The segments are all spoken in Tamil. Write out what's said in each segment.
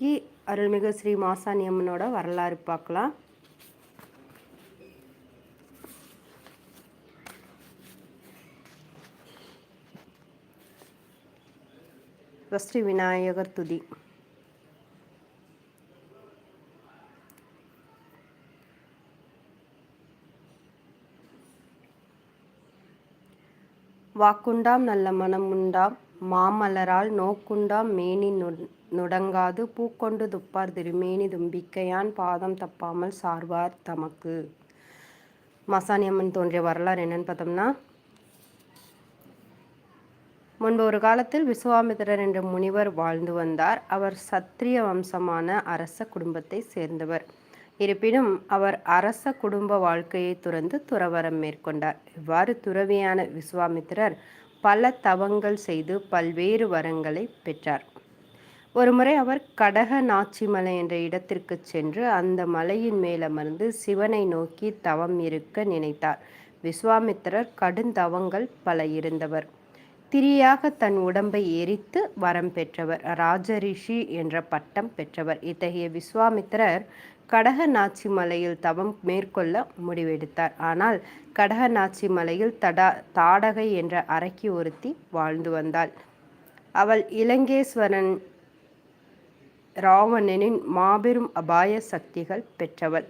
இன்றைக்கி அருள்மிகு ஸ்ரீ மாசாணி அம்மனோட வரலாறு பார்க்கலாம். ஸ்ரீ விநாயகர் துதி. வாக்குண்டாம் நல்ல மனம் உண்டாம் மாமலரால் நோக்குண்டாம் மேனின் நுடங்காது. பூக்கொண்டு துப்பார் திருமேனி தும்பிக்கையான் பாதம் தப்பாமல் சார்வார் தமக்கு. மசானியம்மன் தோன்றிய வரலாறு என்னன்னு பார்த்தோம்னா முன்பு ஒரு காலத்தில் விஸ்வாமித்திரர் என்ற முனிவர் வாழ்ந்து வந்தார். அவர் சத்திரிய வம்சமான அரச குடும்பத்தை சேர்ந்தவர். இருப்பினும் அவர் அரச குடும்ப வாழ்க்கையை துறந்து துறவரம் மேற்கொண்டார். இவ்வாறு துறவியான விஸ்வாமித்திரர் பல தவங்கள் செய்து பல்வேறு வரங்களை பெற்றார். ஒருமுறை அவர் கடக நாச்சிமலை என்ற இடத்திற்கு சென்று அந்த மலையின் மேலமர்ந்து சிவனை நோக்கி தவம் இருக்க நினைத்தார். விஸ்வாமித்திரர் கடுந்தவங்கள் பல இருந்தவர். திரியாக தன் உடம்பை எரித்து வரம் பெற்றவர். ராஜரிஷி என்ற பட்டம் பெற்றவர். இத்தகைய விஸ்வாமித்திரர் கடகநாச்சி மலையில் தவம் மேற்கொள்ள முடிவெடுத்தார். ஆனால் கடகநாச்சி மலையில் தடா தாடகை என்ற அரக்கி ஒருத்தி வாழ்ந்து வந்தாள். அவள் இலங்கேஸ்வரன் ராவணனின் மாபெரும் அபாய சக்திகள் பெற்றவள்.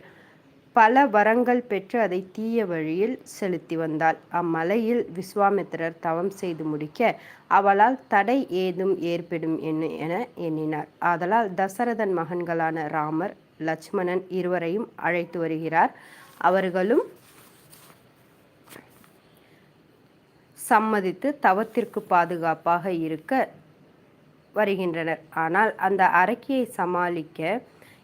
பல வரங்கள் பெற்று அதை தீய வழியில் செலுத்தி வந்தாள். அம்மலையில் விஸ்வாமித்திரர் தவம் செய்து முடிக்க அவளால் தடை ஏதும் ஏற்படும் என எண்ணினார். ஆதலால் தசரதன் மகன்களான ராமர் லட்சுமணன் இருவரையும் அழைத்து வருகிறார். அவர்களும் சம்மதித்து தவத்திற்கு பாதுகாப்பாக இருக்க வருகின்றனர். ஆனால் அந்த அரக்கியை சமாளிக்க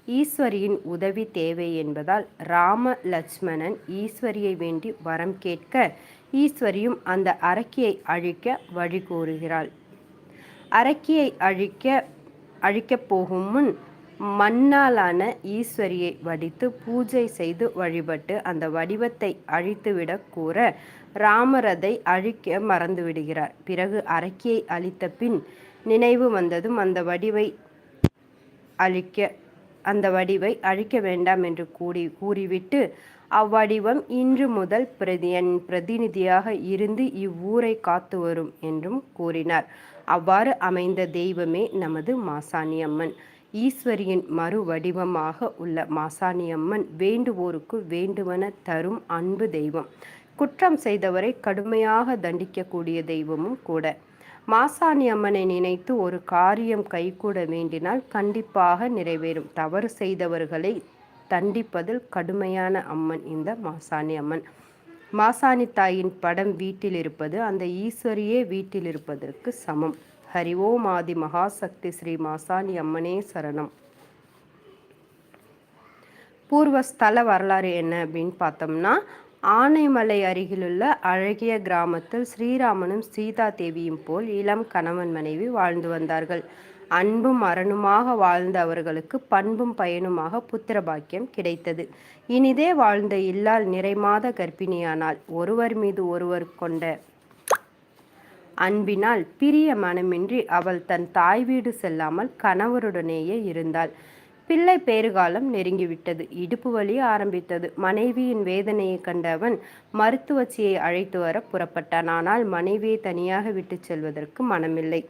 ஈஸ்வரியின் உதவி தேவை என்பதால் ராம லட்சுமணன் ஈஸ்வரியை வேண்டி வரம் கேட்க ஈஸ்வரியும் அந்த அரக்கியை அழிக்க வழி கூறுகிறாள் அரக்கியை அழிக்க அழிக்கப் போகும் முன் மண்ணாலான ஈஸ்வரியை வடித்து பூஜை செய்து வழிபட்டு அந்த வடிவத்தை அழித்துவிடக் கூற ராமரதை அழிக்க மறந்து விடுகிறார் பிறகு அரக்கியை அழித்த பின் நினைவு வந்ததும் அந்த வடிவை அழிக்க அந்த வடிவை அழிக்க வேண்டாம் என்று கூறி கூறிவிட்டு அவ்வடிவம் இன்று முதல் பிரதியன் பிரதிநிதியாக இருந்து இவ்வூரை காத்து வரும் என்றும் கூறினார். அவ்வாறு அமைந்த தெய்வமே நமது மாசாணியம்மன். ஈஸ்வரியின் மறு வடிவமாக உள்ள மாசாணியம்மன் வேண்டுவோருக்கு வேண்டுவன தரும் அன்பு தெய்வம். குற்றம் செய்தவரை கடுமையாக தண்டிக்கக்கூடிய தெய்வமும் கூட. மாசாணி அம்மனை நினைத்து ஒரு காரியம் கைகூட வேண்டினால் கண்டிப்பாக நிறைவேறும். தவறு செய்தவர்களை தண்டிப்பதில் கடுமையான அம்மன் இந்த மாசாணி அம்மன். மாசாணி தாயின் படம் வீட்டில் இருப்பது அந்த ஈஸ்வரியே வீட்டில் இருப்பதற்கு சமம். ஹரி ஆதி மகாசக்தி ஸ்ரீ மாசாணி அம்மனே சரணம். பூர்வ ஸ்தல வரலாறு என்ன அப்படின்னு பார்த்தோம்னா ஆனைமலை அருகிலுள்ள அழகிய கிராமத்தில் ஸ்ரீராமனும் சீதா தேவியும் போல் இளம் கணவன் மனைவி வாழ்ந்து வந்தார்கள். அன்பும் அரணுமாக வாழ்ந்த அவர்களுக்கு பண்பும் பயனுமாக புத்திர பாக்கியம் கிடைத்தது. இனிதே வாழ்ந்த இல்லால் நிறைமாத கர்ப்பிணியானால் ஒருவர் மீது ஒருவர் கொண்ட அன்பினால் பிரிய மனமின்றி அவள் தன் தாய் வீடு செல்லாமல் கணவருடனேயே இருந்தாள். பிள்ளை பேறுகாலம் நெருங்கிவிட்டது. இடுப்பு வலி ஆரம்பித்தது. மனைவியின் வேதனையை கண்டவன் மருத்துவச்சியை அழைத்து வர புறப்பட்டான். ஆனால் மனைவியை தனியாக விட்டுச் செல்வதற்கு மனமில்லை.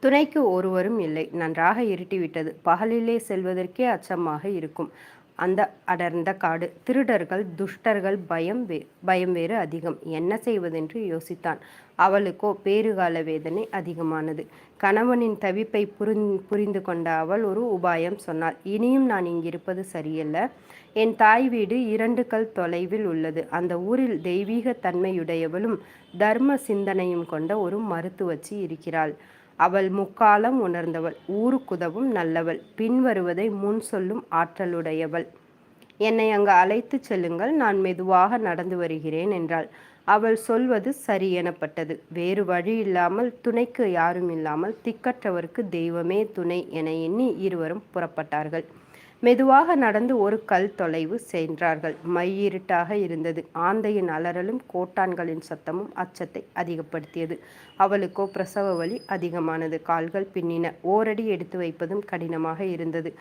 துணைக்கு ஒருவரும் இல்லை. நன்றாக இருட்டிவிட்டது. பகலிலே செல்வதற்கே அச்சமாக இருக்கும். அந்த அடர்ந்த காடு. திருடர்கள் துஷ்டர்கள் பயம் வே பயம் வேறு அதிகம். என்ன செய்வதென்று யோசித்தான். அவளுக்கோ பேறுகால வேதனை அதிகமானது. கணவனின் தவிப்பை புரிந் புரிந்து கொண்ட அவள் ஒரு உபாயம் சொன்னாள். இனியும் நான் இங்கிருப்பது சரியல்ல. என் தாய் வீடு இரண்டு கல் தொலைவில் உள்ளது. அந்த ஊரில் தெய்வீக தன்மையுடையவளும் தர்ம சிந்தனையும் கொண்ட ஒரு மருத்துவச்சி இருக்கிறாள். அவள் முக்காலம் உணர்ந்தவள். ஊருக்குதவும் நல்லவள். பின்வருவதை முன் சொல்லும் ஆற்றலுடையவள். என்னை அங்கு அழைத்துச் செல்லுங்கள். நான் மெதுவாக நடந்து வருகிறேன் என்றாள். அவள் சொல்வது சரி எனப்பட்டது. வேறு வழி இல்லாமல் துணைக்கு யாரும் இல்லாமல் திக்கற்றவருக்கு தெய்வமே துணை என எண்ணி இருவரும் புறப்பட்டார்கள். மெதுவாக நடந்து ஒரு கல் தொலைவு சென்றார்கள். மையிருட்டாக இருந்தது. ஆந்தையின் அலறலும் கோட்டான்களின் சத்தமும் அச்சத்தை அதிகப்படுத்தியது. அவளுக்கோ பிரசவ வலி அதிகமானது. கால்கள் பின்னின. ஓரடி எடுத்து வைப்பதும் கடினமாக இருந்தது.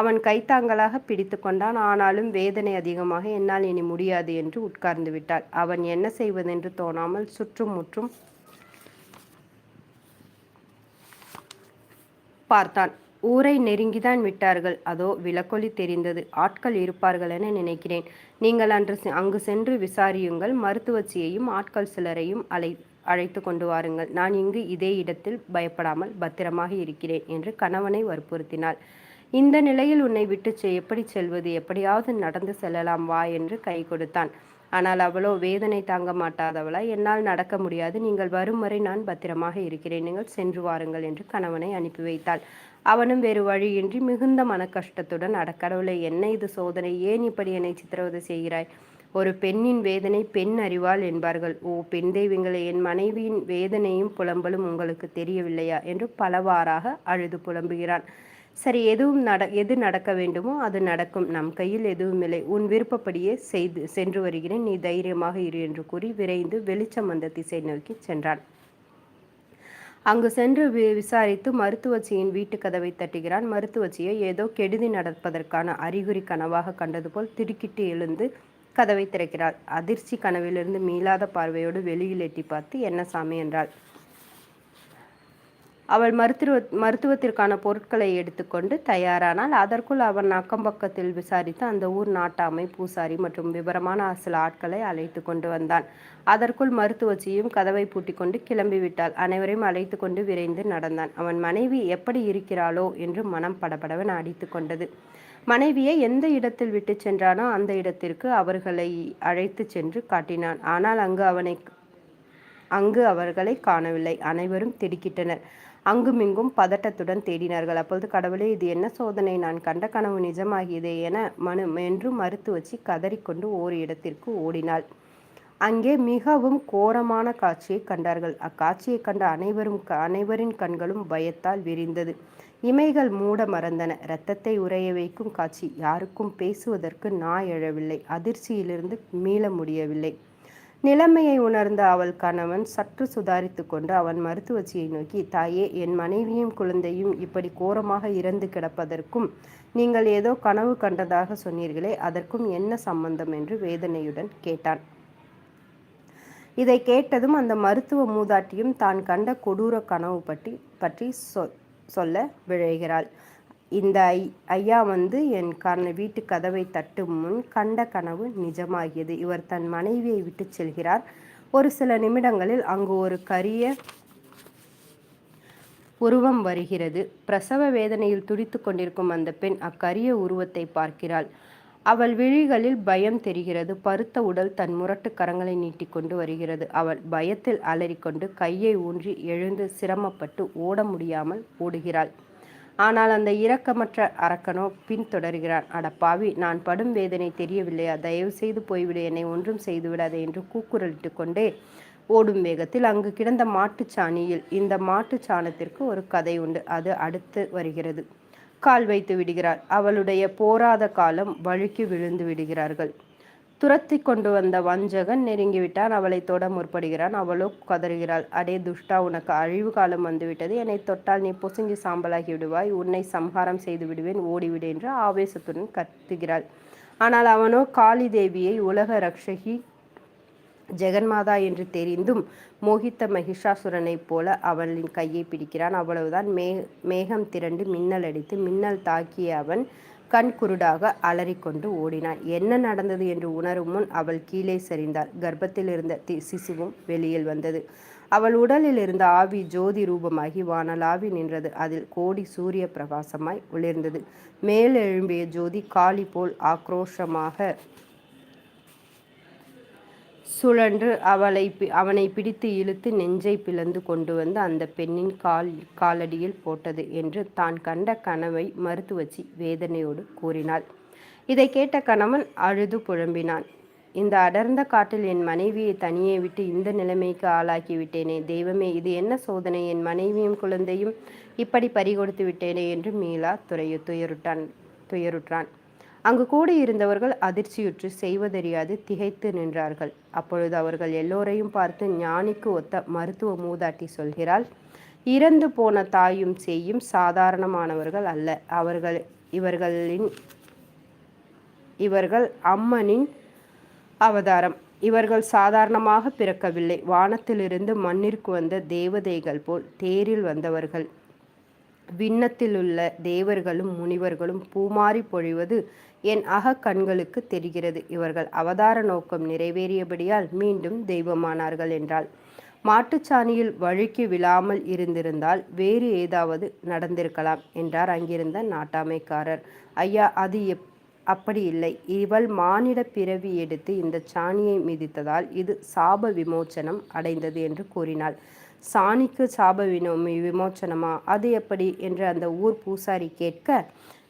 அவன் கைத்தாங்களாக பிடித்து கொண்டான். ஆனாலும் வேதனை அதிகமாக என்னால் இனி முடியாது என்று உட்கார்ந்து விட்டாள். அவன் என்ன செய்வதென்று தோணாமல் சுற்றும் முற்றும் பார்த்தான். ஊரை நெருங்கிதான் விட்டார்கள். அதோ விளக்கொலி தெரிந்தது. ஆட்கள் இருப்பார்கள் என நினைக்கிறேன். நீங்கள் அன்று அங்கு சென்று விசாரியுங்கள். மருத்துவச்சியையும் ஆட்கள் சிலரையும் அழை அழைத்து கொண்டு வாருங்கள். நான் இங்கு இதே இடத்தில் பயப்படாமல் பத்திரமாக இருக்கிறேன் என்று கணவனை வற்புறுத்தினாள். இந்த நிலையில் உன்னை விட்டு எப்படி செல்வது? எப்படியாவது நடந்து செல்லலாம் வா என்று கை கொடுத்தான். ஆனால் அவளோ வேதனை தாங்க மாட்டாதவளா? என்னால் நடக்க முடியாது. நீங்கள் வரும் வரை நான் பத்திரமாக இருக்கிறேன். நீங்கள் சென்று வாருங்கள் என்று கணவனை அனுப்பி வைத்தாள். அவனும் வேறு வழியின்றி மிகுந்த மன கஷ்டத்துடன் அடக்கடவுளை என்ன இது சோதனை? ஏன் இப்படி என்னை சித்திரவதை செய்கிறாய்? ஒரு பெண்ணின் வேதனை பெண் அறிவாள் என்பார்கள். ஓ பெண் தெய்வங்களே என் மனைவியின் வேதனையும் புலம்பலும் உங்களுக்கு தெரியவில்லையா? என்று பலவாறாக அழுது புலம்புகிறான். சரி எதுவும் நட எது நடக்க வேண்டுமோ அது நடக்கும். நம் கையில் எதுவும் இல்லை. உன் விருப்பப்படியே செய்து சென்று வருகிறேன். நீ தைரியமாக இரு என்று கூறி விரைந்து வெளிச்சம் வந்த திசை நோக்கி சென்றான். அங்கு சென்று விசாரித்து மருத்துவச்சியின் வீட்டு கதவை தட்டுகிறான். மருத்துவச்சியை ஏதோ கெடுதி நடப்பதற்கான அறிகுறி கனவாக கண்டது போல் திடுக்கிட்டு எழுந்து கதவை திறக்கிறாள். அதிர்ச்சி கனவிலிருந்து மீளாத பார்வையோடு வெளியில் எட்டி பார்த்து என்ன சாமி? என்றாள். அவள் மருத்துவ மருத்துவத்திற்கான பொருட்களை எடுத்துக்கொண்டு தயாரானால் அதற்குள் அவன் அக்கம் பக்கத்தில் விசாரித்து அந்த ஊர் நாட்டாமை பூசாரி மற்றும் விவரமான சில ஆட்களை அழைத்து கொண்டு வந்தான். அதற்குள் மருத்துவச்சியும் கதவை பூட்டி கொண்டு கிளம்பிவிட்டாள் அனைவரையும் அழைத்து கொண்டு விரைந்து நடந்தான். அவன் மனைவி எப்படி இருக்கிறாளோ என்று மனம் படபடவன் அடித்து கொண்டது. மனைவியை எந்த இடத்தில் விட்டு சென்றானோ அந்த இடத்திற்கு அவர்களை அழைத்து சென்று காட்டினான். ஆனால் அங்கு அவனை அங்கு அவர்களை காணவில்லை. அனைவரும் திடுக்கிட்டனர். அங்குமிங்கும் பதட்டத்துடன் தேடினார்கள். அப்பொழுது கடவுளே இது என்ன சோதனை? நான் கண்ட கனவு நிஜமாகியதே என மனு என்று மறுத்து வச்சு கதறிக்கொண்டு ஓர் இடத்திற்கு ஓடினாள். அங்கே மிகவும் கோரமான காட்சியை கண்டார்கள். அக்காட்சியை கண்ட அனைவரும் அனைவரின் கண்களும் பயத்தால் விரிந்தது. இமைகள் மூட மறந்தன. இரத்தத்தை உறைய வைக்கும் காட்சி யாருக்கும் பேசுவதற்கு நாய் எழவில்லை. அதிர்ச்சியிலிருந்து மீள முடியவில்லை. நிலைமையை உணர்ந்த அவள் கணவன் சற்று சுதாரித்து கொண்டு அவன் மருத்துவச்சியை நோக்கி தாயே என் மனைவியும் குழந்தையும் இப்படி கோரமாக இறந்து கிடப்பதற்கும் நீங்கள் ஏதோ கனவு கண்டதாக சொன்னீர்களே அதற்கும் என்ன சம்பந்தம்? என்று வேதனையுடன் கேட்டான். இதை கேட்டதும் அந்த மருத்துவ மூதாட்டியும் தான் கண்ட கொடூர கனவு பற்றி பற்றி சொல்ல விழைகிறாள். இந்த ஐ ஐயா வந்து என் கண் வீட்டு கதவை தட்டும் முன் கண்ட கனவு நிஜமாகியது. இவர் தன் மனைவியை விட்டு செல்கிறார். ஒரு சில நிமிடங்களில் அங்கு ஒரு கரிய உருவம் வருகிறது. பிரசவ வேதனையில் துடித்து கொண்டிருக்கும் அந்த பெண் அக்கரிய உருவத்தை பார்க்கிறாள். அவள் விழிகளில் பயம் தெரிகிறது. பருத்த உடல் தன் முரட்டு கரங்களை நீட்டிக்கொண்டு வருகிறது. அவள் பயத்தில் அலறிக்கொண்டு கையை ஊன்றி எழுந்து சிரமப்பட்டு ஓட முடியாமல் ஓடுகிறாள். ஆனால் அந்த இரக்கமற்ற அரக்கனோ பின்தொடர்கிறான். அடப்பாவி நான் படும் வேதனை தெரியவில்லையா? தயவு செய்து போய்விடு என்னை ஒன்றும் செய்துவிடாதே என்று கூக்குரலிட்டு கொண்டே ஓடும் வேகத்தில் அங்கு கிடந்த மாட்டுச்சாணியில் இந்த மாட்டுச்சாணத்திற்கு ஒரு கதை உண்டு அது அடுத்து வருகிறது. கால் வைத்து விடுகிறார். அவளுடைய போராத காலம் வழுக்கி விழுந்து விடுகிறார்கள். துரத்தி கொண்டு வந்த வஞ்சகன் நெருங்கிவிட்டான். அவளை தொட முற்படுகிறான். அவளோ கதறுகிறாள். அடே துஷ்டா உனக்கு அழிவு காலம் வந்துவிட்டது. என்னை தொட்டால் நீ பொசுங்கி சாம்பலாகி விடுவாய். உன்னை சம்ஹாரம் செய்து விடுவேன். ஓடிவிடு என்று ஆவேசத்துடன் கத்துகிறாள். ஆனால் அவனோ காளி தேவியை உலக ரக்ஷகி ஜெகன்மாதா என்று தெரிந்தும் மோகித்த மகிஷாசுரனைப் போல அவளின் கையை பிடிக்கிறான். அவ்வளவுதான். மே மேகம் திரண்டு மின்னல் அடித்து மின்னல் தாக்கிய அவன் கண் குருடாக அலறிக்கொண்டு ஓடினான். என்ன நடந்தது என்று உணரும் முன் அவள் கீழே சரிந்தாள். கர்ப்பத்தில் இருந்த சிசுவும் வெளியில் வந்தது. அவள் உடலில் இருந்த ஆவி ஜோதி ரூபமாகி வானலாவி நின்றது. அதில் கோடி சூரிய பிரகாசமாய் ஒளிர்ந்தது. மேலெழும்பிய ஜோதி காளி போல் ஆக்ரோஷமாக சுழன்று அவளை அவனை பிடித்து இழுத்து நெஞ்சை பிளந்து கொண்டு வந்து அந்த பெண்ணின் கால் காலடியில் போட்டது என்று தான் கண்ட கனவை மறுத்துவச்சி வேதனையோடு கூறினாள். இதை கேட்ட கணவன் அழுது புழம்பினான் இந்த அடர்ந்த காட்டில் என் மனைவியை தனியே விட்டு இந்த நிலைமைக்கு ஆளாக்கி விட்டேனே தெய்வமே இது என்ன சோதனை? என் மனைவியும் குழந்தையும் இப்படி பறிகொடுத்து விட்டேனே என்று மீளா துறைய துயருட்டான் துயருற்றான். அங்கு கூடியிருந்தவர்கள் அதிர்ச்சியுற்று செய்வதறியாது திகைத்து நின்றார்கள். அப்பொழுது அவர்கள் எல்லோரையும் பார்த்து ஞானிக்கு ஒத்த மருத்துவ மூதாட்டி சொல்கிறாள் இறந்து போன தாயும் செய்யும் சாதாரணமானவர்கள் அல்ல. அவர்கள் இவர்களின் இவர்கள் அம்மனின் அவதாரம். இவர்கள் சாதாரணமாக பிறக்கவில்லை. வானத்திலிருந்து மண்ணிற்கு வந்த தேவதைகள் போல் தேரில் வந்தவர்கள். விண்ணத்திலுள்ள தேவர்களும் முனிவர்களும் பூமாறி பொழிவது என் அக கண்களுக்கு தெரிகிறது. இவர்கள் அவதார நோக்கம் நிறைவேறியபடியால் மீண்டும் தெய்வமானார்கள் என்றாள். மாட்டுச்சாணியில் வழுக்கி விழாமல் இருந்திருந்தால் வேறு ஏதாவது நடந்திருக்கலாம் என்றார் அங்கிருந்த நாட்டாமைக்காரர். ஐயா அது எப் அப்படி இல்லை. இவள் மானிட பிறவி எடுத்து இந்த சாணியை மிதித்ததால் இது சாப விமோச்சனம் அடைந்தது என்று கூறினாள். சாணிக்கு சாப வினோமி விமோச்சனமா? அது எப்படி? என்று அந்த ஊர் பூசாரி கேட்க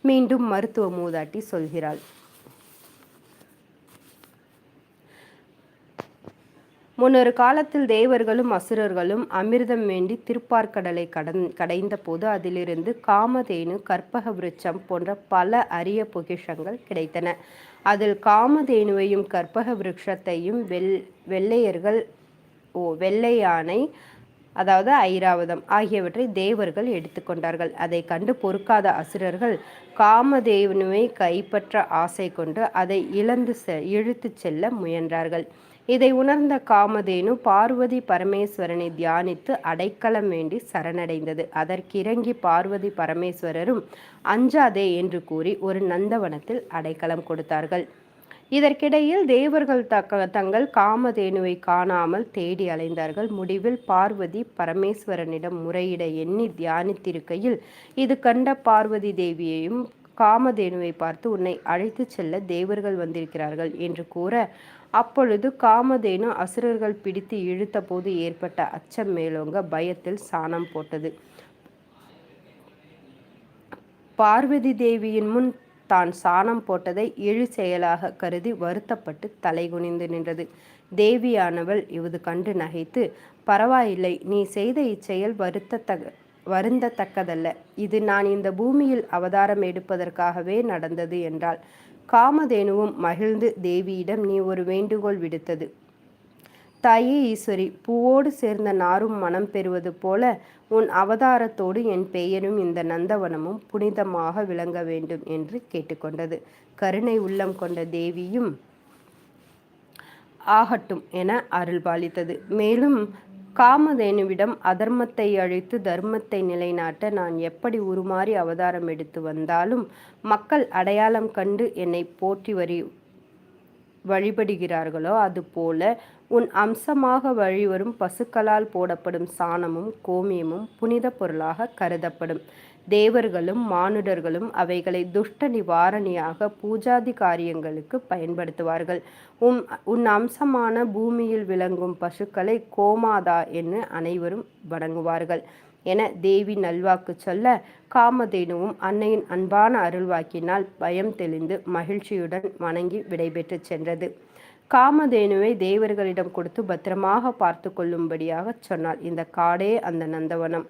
மீண்டும் மருத்துவ மூதாட்டி சொல்கிறாள். முன்னொரு காலத்தில் தேவர்களும் அசுரர்களும் அமிர்தம் வேண்டி திருப்பார்கடலை கடந் கடைந்த போது அதிலிருந்து காமதேனு கற்பக விருட்சம் போன்ற பல அரிய பொக்கிஷங்கள் கிடைத்தன. அதில் காமதேனுவையும் கற்பக விருட்சத்தையும் வெள் வெள்ளையர்கள் ஓ வெள்ளையானை அதாவது ஐராவதம் ஆகியவற்றை தேவர்கள் எடுத்துக்கொண்டார்கள். அதை கண்டு பொறுக்காத அசுரர்கள் காமதேவனுவை கைப்பற்ற ஆசை கொண்டு அதை இழந்து செ இழுத்து செல்ல முயன்றார்கள். இதை உணர்ந்த காமதேனு பார்வதி பரமேஸ்வரனை தியானித்து அடைக்கலம் வேண்டி சரணடைந்தது. அதற்கிறங்கி பார்வதி பரமேஸ்வரரும் அஞ்சாதே என்று கூறி ஒரு நந்தவனத்தில் அடைக்கலம் கொடுத்தார்கள். இதற்கிடையில் தேவர்கள் தக்க தங்கள் காமதேனுவை காணாமல் தேடி அலைந்தார்கள். முடிவில் பார்வதி பரமேஸ்வரனிடம் முறையிட எண்ணி தியானித்திருக்கையில் இது கண்ட பார்வதி தேவியையும் காமதேனுவை பார்த்து உன்னை அழைத்து செல்ல தேவர்கள் வந்திருக்கிறார்கள் என்று கூற அப்பொழுது காமதேனு அசுரர்கள் பிடித்து இழுத்தபோது ஏற்பட்ட அச்சம் மேலோங்க பயத்தில் சாணம் போட்டது. பார்வதி தேவியின் முன் தான் சாணம் போட்டதை இழி செயலாக கருதி வருத்தப்பட்டு தலைகுனிந்து நின்றது. தேவியானவள் இவது கண்டு நகைத்து பரவாயில்லை நீ செய்த இச்செயல் வருத்தத்தக வருந்தத்தக்கதல்ல. இது நான் இந்த பூமியில் அவதாரம் எடுப்பதற்காகவே நடந்தது என்றாள். காமதேனுவும் மகிழ்ந்து தேவியிடம் நீ ஒரு வேண்டுகோள் விடுத்தது. தாயே ஈஸ்வரி பூவோடு சேர்ந்த நாரும் மனம் பெறுவது போல உன் அவதாரத்தோடு என் பெயரும் இந்த நந்தவனமும் புனிதமாக விளங்க வேண்டும் என்று கேட்டுக்கொண்டது. கருணை உள்ளம் கொண்ட தேவியும் ஆகட்டும் என அருள்பாலித்தது. மேலும் காமதேனுவிடம் அதர்மத்தை அழித்து தர்மத்தை நிலைநாட்ட நான் எப்படி உருமாறி அவதாரம் எடுத்து வந்தாலும் மக்கள் அடையாளம் கண்டு என்னை போற்றி வரி வழிபடுகிறார்களோ அதுபோல உன் அம்சமாக வழிவரும் பசுக்களால் போடப்படும் சாணமும் கோமியமும் புனித பொருளாக கருதப்படும். தேவர்களும் மானுடர்களும் அவைகளை துஷ்ட நிவாரணியாக பூஜாதி காரியங்களுக்கு பயன்படுத்துவார்கள். உன் உன் அம்சமான பூமியில் விளங்கும் பசுக்களை கோமாதா என்று அனைவரும் வணங்குவார்கள். என தேவி நல்வாக்கு சொல்ல காமதேனுவும் அன்னையின் அன்பான அருள்வாக்கினால் பயம் தெளிந்து மகிழ்ச்சியுடன் வணங்கி விடைபெற்று சென்றது. காமதேனுவை தேவர்களிடம் கொடுத்து பத்திரமாக பார்த்து கொள்ளும்படியாக சொன்னாள். இந்த காடே அந்த நந்தவனம்.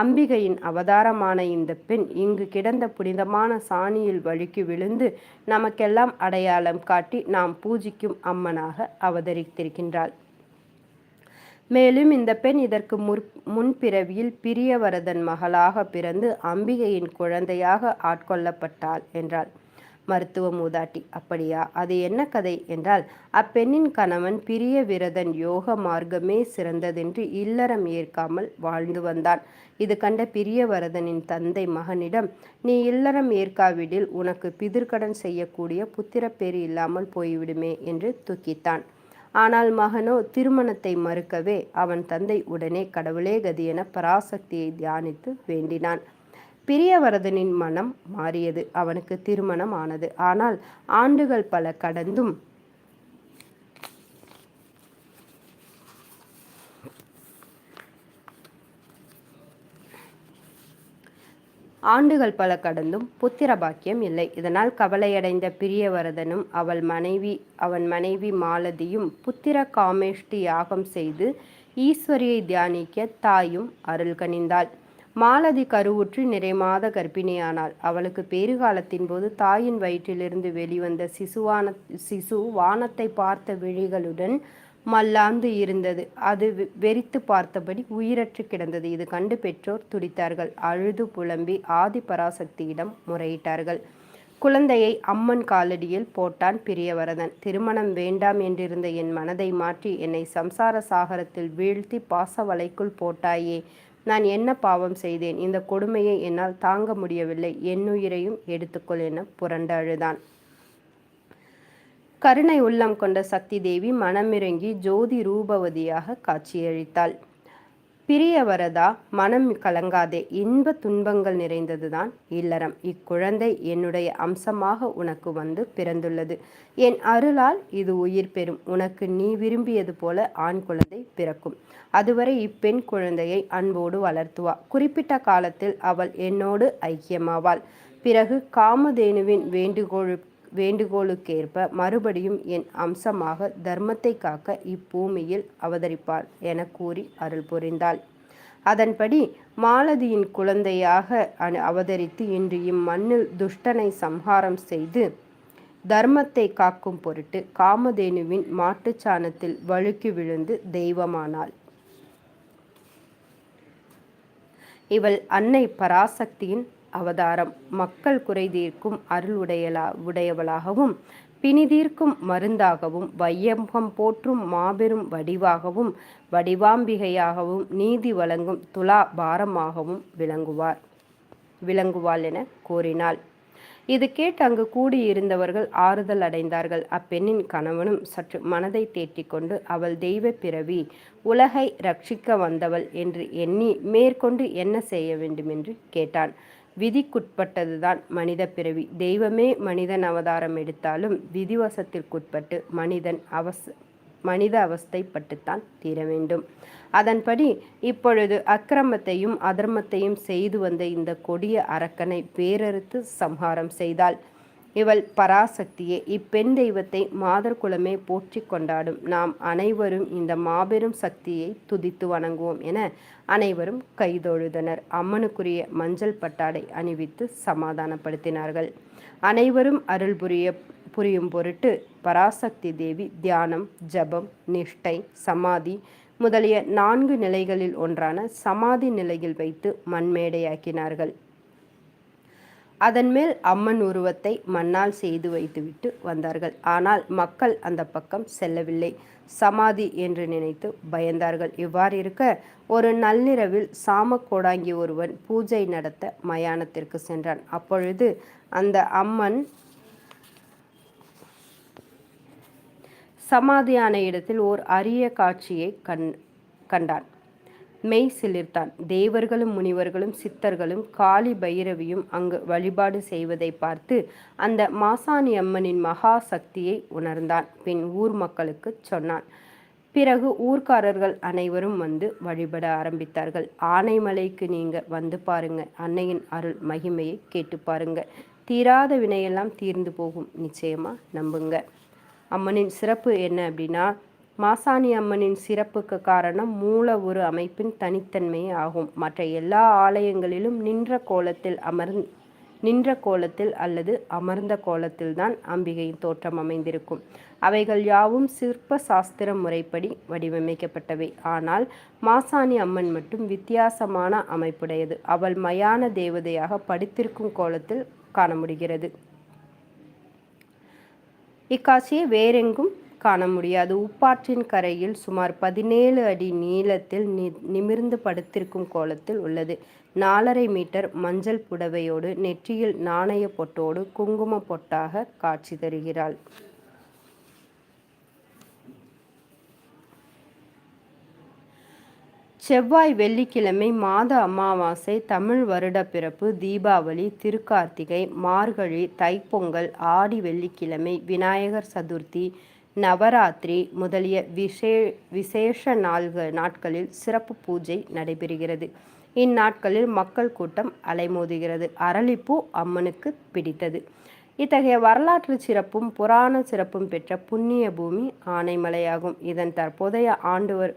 அம்பிகையின் அவதாரமான இந்த பெண் இங்கு கிடந்த புனிதமான சாணியில் வழுக்கி விழுந்து நமக்கெல்லாம் அடையாளம் காட்டி நாம் பூஜிக்கும் அம்மனாக அவதரித்திருக்கின்றாள். மேலும் இந்த பெண் இதற்கு முற் முன்பிறவியில் பிரியவரதன் மகளாக பிறந்து அம்பிகையின் குழந்தையாக ஆட்கொள்ளப்பட்டாள் என்றாள். மருத்துவ மூதாட்டி. அப்படியா? அது என்ன கதை? என்றால் அப்பெண்ணின் கணவன் பிரிய விரதன் யோக மார்க்கமே சிறந்ததென்று இல்லறம் ஏற்காமல் வாழ்ந்து வந்தான். இது கண்ட பிரியவரதனின் தந்தை மகனிடம் நீ இல்லறம் ஏற்காவிடில் உனக்கு பிதிர்கடன் செய்யக்கூடிய புத்திரப்பேறு இல்லாமல் போய்விடுமே என்று தூக்கித்தான். ஆனால் மகனோ திருமணத்தை மறுக்கவே அவன் தந்தை உடனே கடவுளே கதி என பராசக்தியை தியானித்து வேண்டினான். பிரியவரதனின் மனம் மாறியது. அவனுக்கு திருமணம் ஆனது ஆனால் ஆண்டுகள் பல கடந்தும் ஆண்டுகள் பல கடந்தும் புத்திர பாக்கியம் இல்லை. இதனால் கவலையடைந்த பிரியவரதனும் அவள் மனைவி அவன் மனைவி மாலதியும் புத்திர காமேஷ்டி யாகம் செய்து ஈஸ்வரியை தியானிக்க தாயும் அருள் கனிந்தாள் மாலதி கருவுற்று நிறை மாத கர்ப்பிணியானாள். அவளுக்கு பேறுகாலத்தின் போது தாயின் வயிற்றிலிருந்து வெளிவந்த சிசுவான சிசு வானத்தை பார்த்த விழிகளுடன் மல்லாந்து இருந்தது. அது வெறித்து பார்த்தபடி உயிரற்று கிடந்தது. இது கண்டு பெற்றோர் துடித்தார்கள். அழுது புலம்பி ஆதி பராசக்தியிடம் முறையிட்டார்கள். குழந்தையை அம்மன் காலடியில் போட்டான் பிரியவரதன். திருமணம் வேண்டாம் என்றிருந்த என் மனதை மாற்றி என்னை சம்சார சாகரத்தில் வீழ்த்தி பாச வலைக்குள் போட்டாயே. நான் என்ன பாவம் செய்தேன்? இந்த கொடுமையை என்னால் தாங்க முடியவில்லை. என்னுயிரையும் எடுத்துக்கொள் என புரண்டு அழுதான். கருணை உள்ளம் கொண்ட சக்தி தேவி மனமிறங்கி ஜோதி ரூபவதியாக காட்சியளித்தாள். பிரியவரதா மனம் கலங்காதே இன்ப துன்பங்கள் நிறைந்ததுதான் இல்லறம். இக்குழந்தை என்னுடைய அம்சமாக உனக்கு வந்து பிறந்துள்ளது. என் அருளால் இது உயிர் பெறும். உனக்கு நீ விரும்பியது போல ஆண் குழந்தை பிறக்கும். அதுவரை இப்பெண் குழந்தையை அன்போடு வளர்த்துவா. குறிப்பிட்ட காலத்தில் அவள் என்னோடு ஐக்கியமாவாள். பிறகு காமதேனுவின் வேண்டுகோள் வேண்டுகோளுக்கேற்ப மறுபடியும் என் அம்சமாக தர்மத்தை காக்க இப்பூமியில் அவதரிப்பாள் என கூறி அருள் புரிந்தாள். அதன்படி மாலதியின் குழந்தையாக அவதரித்து இன்று இம்மண்ணில் துஷ்டனை சம்ஹாரம் செய்து தர்மத்தை காக்கும் பொருட்டு காமதேனுவின் மாட்டுச்சாணத்தில் வழுக்கி விழுந்து தெய்வமானாள். இவள் அன்னை பராசக்தியின் அவதாரம். மக்கள் குறை தீர்க்கும் அருள் உடையலா உடையவளாகவும் பிணிதீர்க்கும் மருந்தாகவும் வையம்பம் போற்றும் மாபெரும் வடிவாகவும் வடிவாம்பிகையாகவும் நீதி வழங்கும் துலா பாரமாகவும் விளங்குவார். விளங்குவாள் என கூறினாள். இது கேட்டு அங்கு கூடியிருந்தவர்கள் ஆறுதல் அடைந்தார்கள். அப்பெண்ணின் கணவனும் சற்று மனதை தேற்றிக்கொண்டு அவள் தெய்வ பிறவி உலகை ரட்சிக்க வந்தவள் என்று எண்ணி மேற்கொண்டு என்ன செய்ய வேண்டும் என்று கேட்டான். விதிக்குட்பட்டதுதான் மனித பிறவி. தெய்வமே மனிதன் அவதாரம் எடுத்தாலும் விதிவசத்திற்குட்பட்டு மனிதன் அவச மனித அவஸ்தைப்பட்டுத்தான் தீர வேண்டும். அதன்படி இப்பொழுது அக்கிரமத்தையும் அதர்மத்தையும் செய்து வந்த இந்த கொடிய அரக்கனை பேரறுத்து சம்ஹாரம் செய்தாள். இவள் பராசக்தியே இப்பெண் தெய்வத்தை மாதர் குலமே போற்றி கொண்டாடும். நாம் அனைவரும் இந்த மாபெரும் சக்தியை துதித்து வணங்குவோம் என அனைவரும் கைதொழுதனர். அம்மனுக்குரிய மஞ்சள் பட்டாடை அணிவித்து சமாதானப்படுத்தினார்கள். அனைவரும் அருள் புரிய புரியும் பொருட்டு பராசக்தி தேவி தியானம் ஜபம் நிஷ்டை சமாதி முதலிய நான்கு நிலைகளில் ஒன்றான சமாதி நிலையில் வைத்து மண்மேடையாக்கினார்கள். அதன் மேல் அம்மன் உருவத்தை மண்ணால் செய்து வைத்துவிட்டு வந்தார்கள். ஆனால் மக்கள் அந்த பக்கம் செல்லவில்லை. சமாதி என்று நினைத்து பயந்தார்கள். இவ்வாறு இருக்க ஒரு நள்ளிரவில் சாம கோடாங்கி ஒருவன் பூஜை நடத்த மயானத்திற்கு சென்றான். அப்பொழுது அந்த அம்மன் சமாதியான இடத்தில் ஓர் அரிய காட்சியை கண் கண்டான். மெய் சிலிர்த்தான் தேவர்களும் முனிவர்களும் சித்தர்களும் காளி பைரவியும் அங்கு வழிபாடு செய்வதை பார்த்து அந்த மாசாணி அம்மனின் மகா சக்தியை உணர்ந்தான். பின் ஊர் மக்களுக்கு சொன்னான். பிறகு ஊர்க்காரர்கள் அனைவரும் வந்து வழிபட ஆரம்பித்தார்கள். ஆனைமலைக்கு நீங்க வந்து பாருங்க. அன்னையின் அருள் மகிமையை கேட்டு பாருங்க. தீராத வினையெல்லாம் தீர்ந்து போகும். நிச்சயமா நம்புங்க. அம்மனின் சிறப்பு என்ன அப்படின்னா மாசாணி அம்மனின் சிறப்புக்கு காரணம் மூல ஒரு அமைப்பின் தனித்தன்மையே ஆகும். மற்ற எல்லா ஆலயங்களிலும் நின்ற கோலத்தில் அமர் நின்ற கோலத்தில் அல்லது அமர்ந்த கோலத்தில்தான் அம்பிகையின் தோற்றம் அமைந்திருக்கும். அவைகள் யாவும் சிற்ப சாஸ்திர முறைப்படி வடிவமைக்கப்பட்டவை. ஆனால் மாசாணி அம்மன் மட்டும் வித்தியாசமான அமைப்புடையது. அவள் மயான தேவதையாக படித்திருக்கும் கோலத்தில் காண முடிகிறது. இக்காட்சியை வேறெங்கும் காண முடியாது. உப்பாற்றின் கரையில் சுமார் பதினேழு அடி நீளத்தில் நி நிமிர்ந்து படுத்திருக்கும் கோலத்தில் உள்ளது. நாலரை மீட்டர் மஞ்சள் புடவையோடு நெற்றியில் நாணய பொட்டோடு குங்கும பொட்டாக காட்சி தருகிறாள். செவ்வாய் வெள்ளிக்கிழமை மாத அமாவாசை தமிழ் வருட பிறப்பு தீபாவளி திருக்கார்த்திகை மார்கழி தைப்பொங்கல் ஆடி வெள்ளிக்கிழமை விநாயகர் சதுர்த்தி நவராத்திரி முதலிய விசே விசேஷ நாள்கள் நாட்களில் சிறப்பு பூஜை நடைபெறுகிறது. இந்நாட்களில் மக்கள் கூட்டம் அலைமோதுகிறது. அரளிப்பூ அம்மனுக்கு பிடித்தது. இத்தகைய வரலாற்று சிறப்பும் புராண சிறப்பும் பெற்ற புண்ணிய பூமி ஆனைமலையாகும். இதன் தற்போதைய ஆண்டுவர்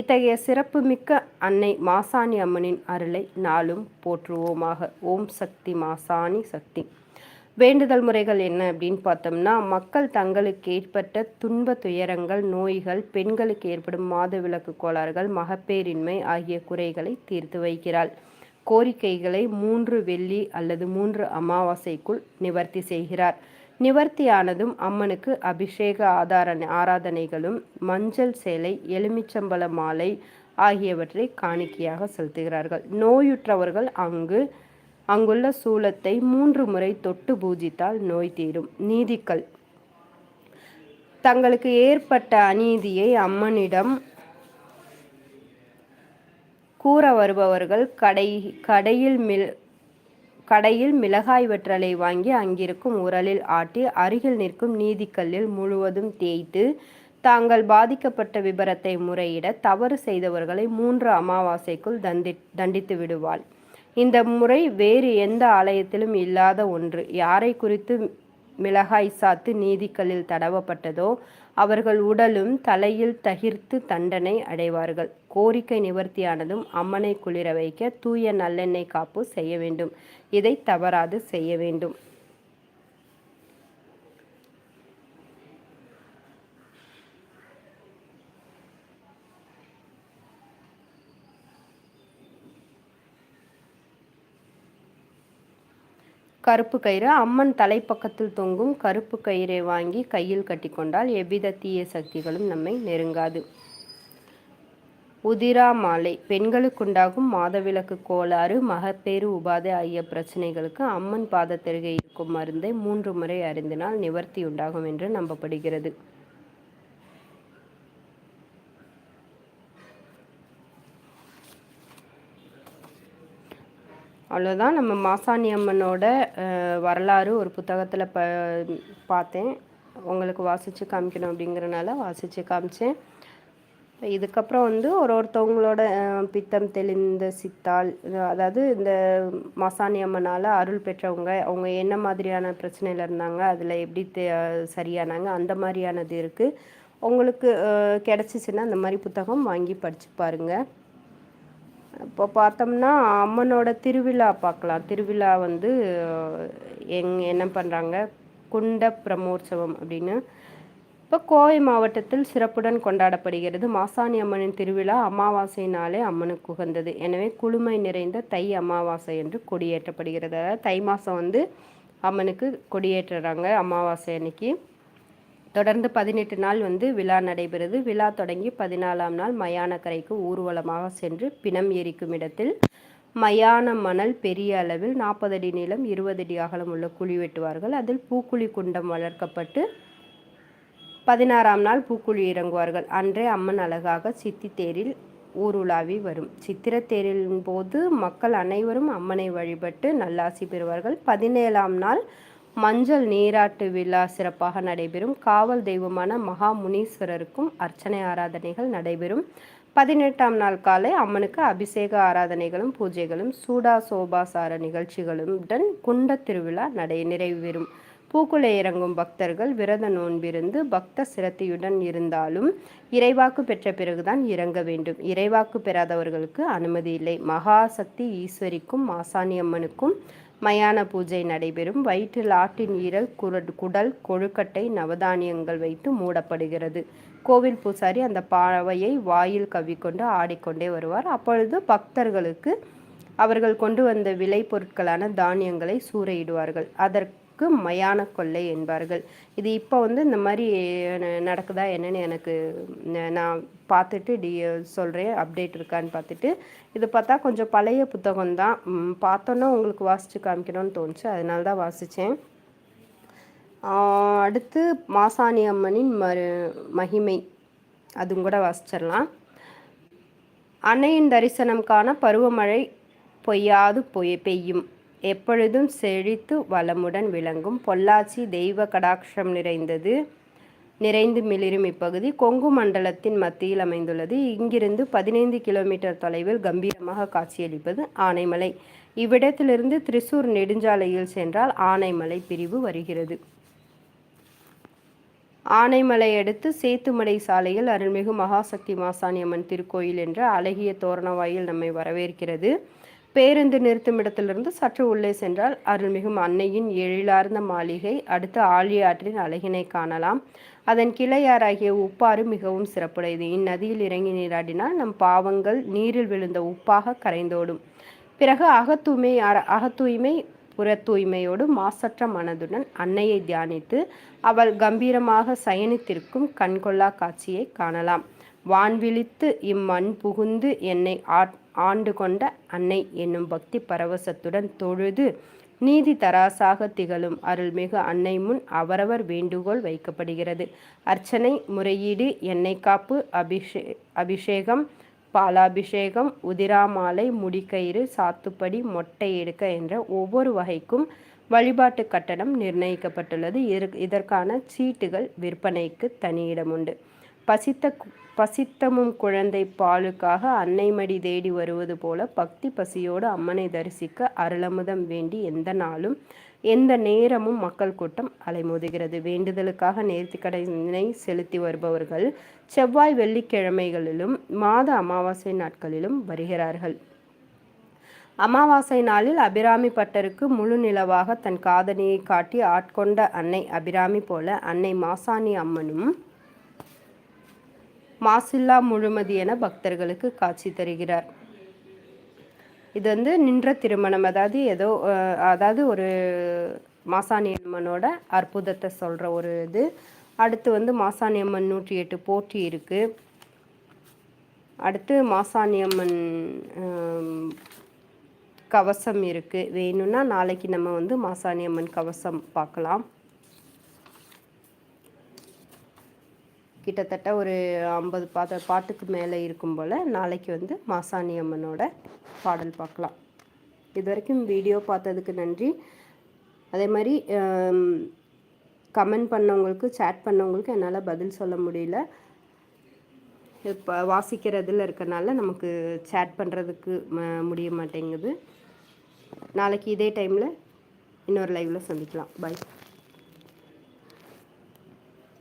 இத்தகைய சிறப்புமிக்க அன்னை மாசாணி அம்மனின் அருளை நாளும் போற்றுவோமாக. ஓம் சக்தி மாசாணி சக்தி. வேண்டுதல் முறைகள் என்ன அப்படின்னு பார்த்தோம்னா மக்கள் தங்களுக்கு ஏற்பட்ட துன்ப துயரங்கள் நோய்கள் பெண்களுக்கு ஏற்படும் மாதவிலக்கு கோளாறுகள் மகப்பேரின்மை ஆகிய குறைகளை தீர்த்து வைக்கிறாள். கோரிக்கைகளை மூன்று வெள்ளி அல்லது மூன்று அமாவாசைக்குள் நிவர்த்தி செய்கிறார். நிவர்த்தியானதும் அம்மனுக்கு அபிஷேக ஆதாரண ஆராதனைகளும் மஞ்சள் சேலை எலுமிச்சம்பழ மாலை ஆகியவற்றை காணிக்கையாக செலுத்துகிறார்கள். நோயுற்றவர்கள் அங்கு அங்குள்ள சூலத்தை மூன்று முறை தொட்டு பூஜித்தால் நோய் தீரும். நீதிக்கள். தங்களுக்கு ஏற்பட்ட அநீதியை அம்மனிடம் கூற வருபவர்கள் கடை கடையில் மில் கடையில் மிளகாய் வெற்றலை வாங்கி அங்கிருக்கும் உரலில் ஆட்டி அருகில் நிற்கும் நீதிக்கல்லில் முழுவதும் தேய்த்து தாங்கள் பாதிக்கப்பட்ட விபரத்தை முறையிட தவறு செய்தவர்களை மூன்று அமாவாசைக்குள் தண்டி தண்டித்து விடுவாள். இந்த முறை வேறு எந்த ஆலயத்திலும் இல்லாத ஒன்று. யாரை குறித்து மிளகாய் சாத்து நீதிக்கல்லில் தடவப்பட்டதோ அவர்கள் உடலும் தலையில் தகிர்த்து தண்டனை அடைவார்கள். கோரிக்கை நிவர்த்தியானதும் அம்மனை குளிர வைக்க தூய நல்லெண்ணெய் காப்பு செய்ய வேண்டும். இதை தவறாது செய்ய வேண்டும். கருப்பு கயிறு. அம்மன் தலைப்பக்கத்தில் தொங்கும் கருப்பு கயிறை வாங்கி கையில் கட்டிக்கொண்டால் எவ்வித தீய சக்திகளும் நம்மை நெருங்காது. உதிரா மாலை. பெண்களுக்குண்டாகும் மாதவிலக்கு கோளாறு மகப்பேறு உபாதை ஆகிய பிரச்சனைகளுக்கு அம்மன் பாதத்தருகே இருக்கும் மருந்தை மூன்று முறை அறிந்தினால் நிவர்த்தி உண்டாகும் என்று நம்பப்படுகிறது. அவ்வளோதான் நம்ம மாசாணி அம்மனோட வரலாறு ஒரு புத்தகத்தில் ப பார்த்தேன். உங்களுக்கு வாசித்து காமிக்கணும் அப்படிங்கிறனால வாசித்து காமிச்சேன். இதுக்கப்புறம் வந்து ஒரு ஒருத்தவங்களோட பித்தம் தெளிந்த சித்தால் அதாவது இந்த மாசாணி அம்மனால் அருள் பெற்றவங்க அவங்க என்ன மாதிரியான பிரச்சனையில் இருந்தாங்க அதில் எப்படி தே சரியானாங்க அந்த மாதிரியானது இருக்குது உங்களுக்கு கிடச்சிச்சின்னா அந்த மாதிரி புத்தகம் வாங்கி படித்து பாருங்கள் இப்போ பார்த்தோம்னா அம்மனோட திருவிழா பார்க்கலாம். திருவிழா வந்து எங் என்ன பண்ணுறாங்க குண்ட பிரமோற்சவம் அப்படின்னு. இப்போ கோவை மாவட்டத்தில் சிறப்புடன் கொண்டாடப்படுகிறது. மாசாணி அம்மனின் திருவிழா அமாவாசை நாளே அம்மனுக்கு உகந்தது. எனவே குளுமை நிறைந்த தை அமாவாசை என்று கொடியேற்றப்படுகிறது. அதாவது தை மாதம் வந்து அம்மனுக்கு கொடியேற்றுறாங்க அமாவாசை அன்னைக்கு. தொடர்ந்து பதினெட்டு நாள் வந்து விழா நடைபெறுது. விழா தொடங்கி பதினாலாம் நாள் மயானக்கரைக்கு ஊர்வலமாக சென்று பிணம் எரிக்கும் இடத்தில் மயான மணல் பெரிய அளவில் நாற்பது அடி நீளம் இருபது அடி அகலம் உள்ள குழி வெட்டுவார்கள். அதில் பூக்குழி குண்டம் வளர்க்கப்பட்டு பதினாறாம் நாள் பூக்குழி இறங்குவார்கள். அன்றே அம்மன் அழகாக சித்தி தேரில் ஊருலாவி வரும். சித்திரத்தேரின் போது மக்கள் அனைவரும் அம்மனை வழிபட்டு நல்லாசி பெறுவார்கள். பதினேழாம் நாள் மஞ்சள் நீராட்டு விழா சிறப்பாக நடைபெறும். காவல் தெய்வமான மகா முனீஸ்வரருக்கும் அர்ச்சனை ஆராதனைகள் நடைபெறும். பதினெட்டாம் நாள் காலை அம்மனுக்கு அபிஷேக ஆராதனைகளும் பூஜைகளும் சூடா சோபாசார நிகழ்ச்சிகளுடன் குண்ட திருவிழா நடை நிறைவேறும். பூக்குளை இறங்கும் பக்தர்கள் விரத நோன்பிருந்து பக்த சிரத்தியுடன் இருந்தாலும் இறைவாக்கு பெற்ற பிறகுதான் இறங்க வேண்டும். இறைவாக்கு பெறாதவர்களுக்கு அனுமதி இல்லை. மகாசக்தி ஈஸ்வரிக்கும் மாசாணி அம்மனுக்கும் மயான பூஜை நடைபெறும். வயிற்றில் ஆட்டின் ஈரல் குடல் கொழுக்கட்டை நவதானியங்கள் வைத்து மூடப்படுகிறது. கோவில் பூசாரி அந்த பாவையை வாயில் கவ்விக்கொண்டு ஆடிக்கொண்டே வருவார். அப்பொழுது பக்தர்களுக்கு அவர்கள் கொண்டு வந்த விலை பொருட்களான தானியங்களை சூறையிடுவார்கள். அதற்கு அளவுக்கு மயான கொள்ளை என்பார்கள். இது இப்போ வந்து இந்த மாதிரி நடக்குதா என்னன்னு எனக்கு நான் பார்த்துட்டு டி சொல்கிறேன் அப்டேட் இருக்கான்னு பார்த்துட்டு இது பார்த்தா கொஞ்சம் பழைய புத்தகம் தான். பார்த்தோன்னா உங்களுக்கு வாசித்து காமிக்கணும்னு தோணுச்சு. அதனால தான் வாசித்தேன் அடுத்து மாசாணி அம்மனின் மறு மகிமை. அதுவும் கூட வாசிச்சிடலாம். அன்னையின் தரிசனம் காண பருவமழை பொய்யாது பொய் பெய்யும். எப்பொழுதும் செழித்து வளமுடன் விளங்கும் பொள்ளாச்சி தெய்வ கடாட்சம் நிறைந்தது. நிறைந்து மிளிரும் இப்பகுதி கொங்கு மண்டலத்தின் மத்தியில் அமைந்துள்ளது. இங்கிருந்து பதினைந்து கிலோமீட்டர் தொலைவில் கம்பீரமாக காட்சியளிப்பது ஆனைமலை. இவ்விடத்திலிருந்து திரிசூர் நெடுஞ்சாலையில் சென்றால் ஆனைமலை பிரிவு வருகிறது. ஆனைமலை அடுத்து சேத்துமலை சாலையில் அருள்மிகு மகாசக்தி மாசாணியம்மன் திருக்கோயில் என்ற அழகிய தோரண வாயில் நம்மை வரவேற்கிறது. பேருந்து நிறுத்துமிடத்திலிருந்து சற்று உள்ளே சென்றால் அருள்மிகும் அன்னையின் எழிலார்ந்த மாளிகை. அடுத்து ஆழியாற்றின் அழகினை காணலாம். அதன் கிளையாராகிய உப்பாறு மிகவும் சிறப்புடையது. இந்நதியில் இறங்கி நீராடினால் நம் பாவங்கள் நீரில் விழுந்த உப்பாக கரைந்தோடும். பிறகு அகத்தூய்மை அகத்தூய்மை புற தூய்மையோடு மாசற்ற மனதுடன் அன்னையை தியானித்து அவள் கம்பீரமாக சயனித்திருக்கும் கண்கொள்ளா காட்சியை காணலாம். வான்விழித்து இம்மண் புகுந்து என்னை ஆட் ஆண்டு கொண்ட அன்னை என்னும் பக்தி பரவசத்துடன் தொழுது நீதி தராசாக திகழும் அருள்மிகு அன்னை முன் அவரவர் வேண்டுகோள் வைக்கப்படுகிறது. அர்ச்சனை முறையீடு எண்ணெய் காப்பு அபிஷே அபிஷேகம் பாலாபிஷேகம் உதிராமாலை முடிக்கயிறு சாத்துப்படி மொட்டை எடுக்க என்ற ஒவ்வொரு வகைக்கும் வழிபாட்டு கட்டணம் நிர்ணயிக்கப்பட்டுள்ளது. இதற்கான சீட்டுகள் விற்பனைக்கு தனியிடம் உண்டு. பசித்த பசித்தமும் குழந்தை பாலுக்காக அன்னைமடி தேடி வருவது போல பக்தி பசியோடு அம்மனை தரிசிக்க அருளமுதம் வேண்டி எந்த நாளும் எந்த நேரமும் மக்கள் கூட்டம் அலைமோதுகிறது. வேண்டுதலுக்காக நேர்த்திக்கடனை செலுத்தி வருபவர்கள் செவ்வாய் வெள்ளிக்கிழமைகளிலும் மாத அமாவாசை நாட்களிலும் வருகிறார்கள். அமாவாசை நாளில் அபிராமி பட்டருக்கு முழு நிலவாக தன் காதனியை காட்டி ஆட்கொண்ட அன்னை அபிராமி போல அன்னை மாசாணி அம்மனும் மாசில்லா முழுமதி என பக்தர்களுக்கு காட்சி தருகிறார். இது வந்து நின்ற திருமணம். அதாவது ஏதோ அதாவது ஒரு மாசாணி அம்மனோட அற்புதத்தை சொல்கிற ஒரு இது. அடுத்து வந்து மாசாணி அம்மன் நூற்றி எட்டு போட்டி இருக்குது அடுத்து மாசாணி அம்மன் கவசம் இருக்குது வேணும்னா நாளைக்கு நம்ம வந்து மாசாணி அம்மன் கவசம் பார்க்கலாம். கிட்டத்தட்ட ஒரு ஐம்பது பாத பாட்டுக்கு மேலே இருக்கும் போல் நாளைக்கு வந்து மாசாணி அம்மனோட பாடல் பார்க்கலாம். இது வரைக்கும் வீடியோ பார்த்ததுக்கு நன்றி. அதே மாதிரி கமெண்ட் பண்ணவங்களுக்கு சேட் பண்ணவங்களுக்கு என்னால் பதில் சொல்ல முடியல. இப்போ வாசிக்கிறதுல இருக்கனால நமக்கு சேட் பண்ணுறதுக்கு முடிய மாட்டேங்குது. நாளைக்கு இதே டைமில் இன்னொரு லைவில் சந்திக்கலாம். பாய்